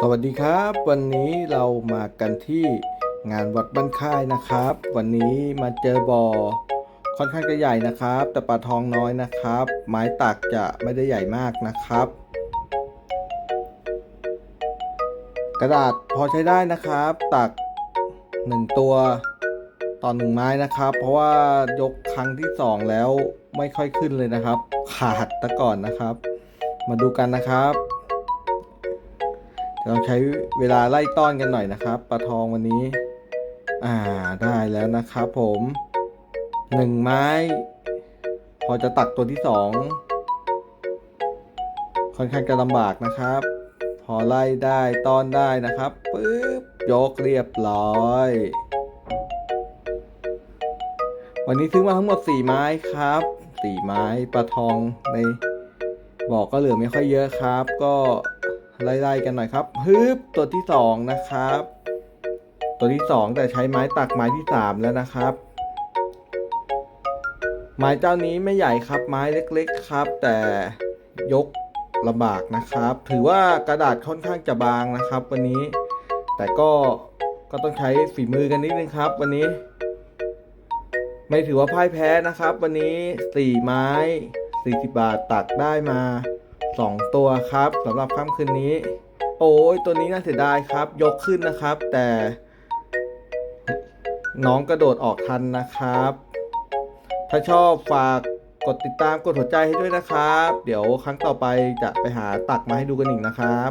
สวัสดีครับ วันนี้เรามากันที่งานวัดบ้านค่ายนะครับ วันนี้มาเจอบ่อค่อนข้างจะใหญ่นะครับ แต่ปลาทองน้อยนะครับ ไม้ตักจะไม่ได้ใหญ่มากนะครับ กระดาษพอใช้ได้นะครับ ตักหนึ่งตัวต่อหนึ่งไม้นะครับ เพราะว่ายกครั้งที่สองแล้วไม่ค่อยขึ้นเลยนะครับ ขาดตะก่อนนะครับ มาดูกันนะครับ เราใช้เวลาไล่ต้อนกันหน่อยนะครับปลาทองวันนี้ อ่าได้แล้วนะครับผมหนึ่งไม้ พอจะตักตัวที่สองค่อนข้างจะลำบากนะครับ พอไล่ได้ต้อนได้นะครับปึ๊บยกเรียบร้อย วันนี้ซื้อมาทั้งหมด4ไม้ครับ4ไม้ปลาทองในบอกก็เหลือไม่ค่อยเยอะครับ ก็ ไล่ๆกันหน่อยครับฮึบตัวที่สองนะครับ ตัวที่สองแต่ใช้ไม้ตักไม้ที่สามแล้วนะครับ ไม้เจ้านี้ไม่ใหญ่ครับ ไม้เล็กๆครับ แต่ยกลำบากนะครับ ถือว่ากระดาษค่อนข้างจะบางนะครับ วันนี้ แต่ก็ก็ต้องใช้ฝีมือกันนิดนึงครับ วันนี้ ไม่ถือว่าพ่ายแพ้นะครับ วันนี้สี่ไม้ 40 บาทตักได้มา 2 ตัวครับสำหรับค่ำคืนนี้ โอ้ยตัวนี้น่าเสียดายครับ ยกขึ้นนะครับ แต่ น้องกระโดดออกทันนะครับ ถ้าชอบฝากกดติดตามกดหัวใจให้ด้วยนะครับ เดี๋ยวครั้งต่อไปจะไปหาตักมาให้ดูกันอีกนะครับ